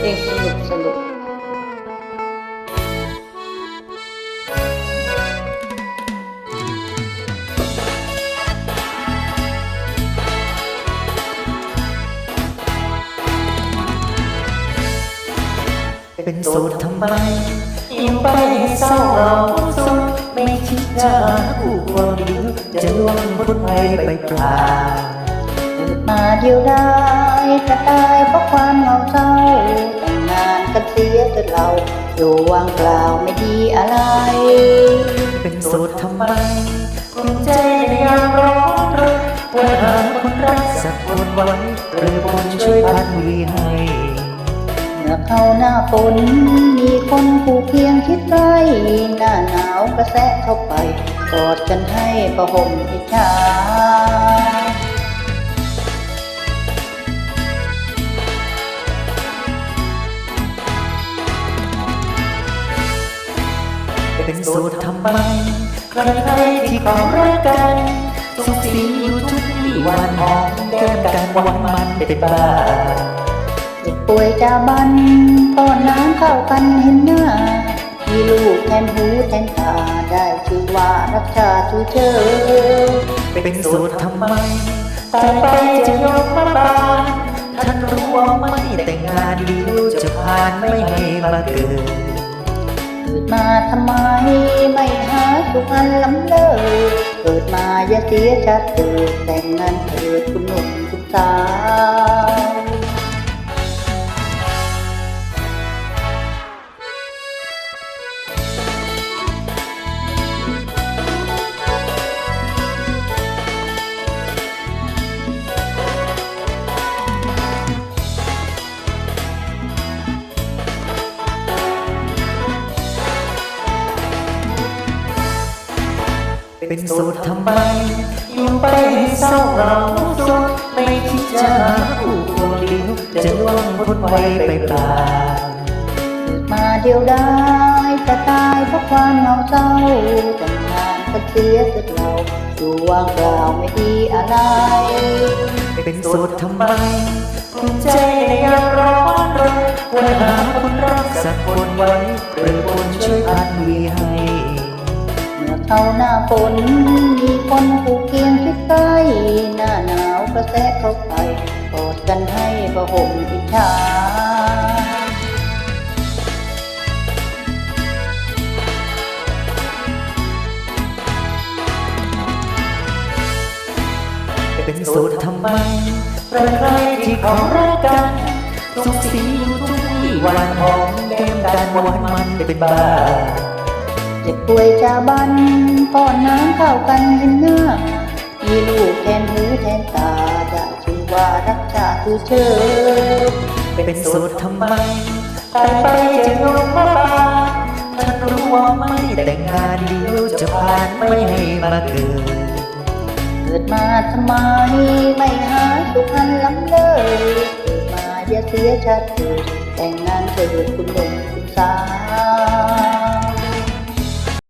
เพลงสนุกสนุกเป็นโสดทำไมยังไปให้เศร้าเราสุดไม่คิดจะหาคู่ควงดีจะล่วงพ้นไปไปเปล่าเกิด มาเดียวดายจะตายเพราะความเหงาเศร้าแต่งงานกันเสียจนเราอยู่ว่างเปล่าไม่ดีอะไร เป็นโสดทำไมคุณใจในยามร้อนรนว่าหาคนรักสักคนไว้หรือคนช่วยพันวีให้เมื่อเข้าหน้าฝนมีคนผู้เคียงคิดใกล้หน้าหนาวกระแสะเข้าไปกอดกันให้ประหมอิจฉา โสดทำไมใครๆที่เขารักกันสุขสีอยู่ทุกวี่วันหอมแก้มกันวันมันเป็นบ้าเจ็บป่วยจาบันป้อนน้ำเข้ากันเห็นหน้ามีลูกแทนหูแทนตาได้ชื่อว่ารักชาติชูเชอเป็นโสดทำไมตายไปจะยอมมาบานท่านรู้ว่าไม่แต่งงานดีจะผ่านไม่ให้มาเกิด มาทำไมไม่หาสุขอันล้ำเลิศเกิดมาอย่าเสียชาติเกิดแต่งงานเถิดคุณหนุ่มคุณสาว เป็นโสดทำไม อยังไปให้เศร้าเราสุดไม่คิดจะหาคู่ควงเดียวจะล่วงพ้นไปไปเปล่ามาเดียวไดายจะตายเพราะความเหงาเศร้าแต่งงานกันเสียจนเราอยู่ว่างเปล่าไม่ดีอะไร เป็นโสดทำไมคุณใจในยามร้อนรนว่าหาคนรักสักคนไว้หรือคนช่วยพันวีห เอาหน้าฝนมีคนผูกเคียงคิดใกล้หน้าหนาวกระแสะเข้าไปกอดกันให้ประหมอิจฉาเป็นโสดทำไมใครที่เขารักกันสุขสีอยู่ทุกวี่วันหอมแก้มกันวันมันเป็นบ้า จ็บป่วยจาบันป้อนน้ำเข้ากันเห็นหน้ามีลูกแทนหูแทนตาจะชื่อว่ารักชาคือเชอเป็นโสดทำไมตายไปจะลงมาบานท่านรู้ว่าไม่แต่งงานเดียวจะผ่านไม่ให้มาเกิด เกิดมาทำไมไม่หาสุขอันล้ำเลิศเกิดมาอย่าเสียชาติเกิดแต่งงานเถิดคุณหนุ่มคุณสาว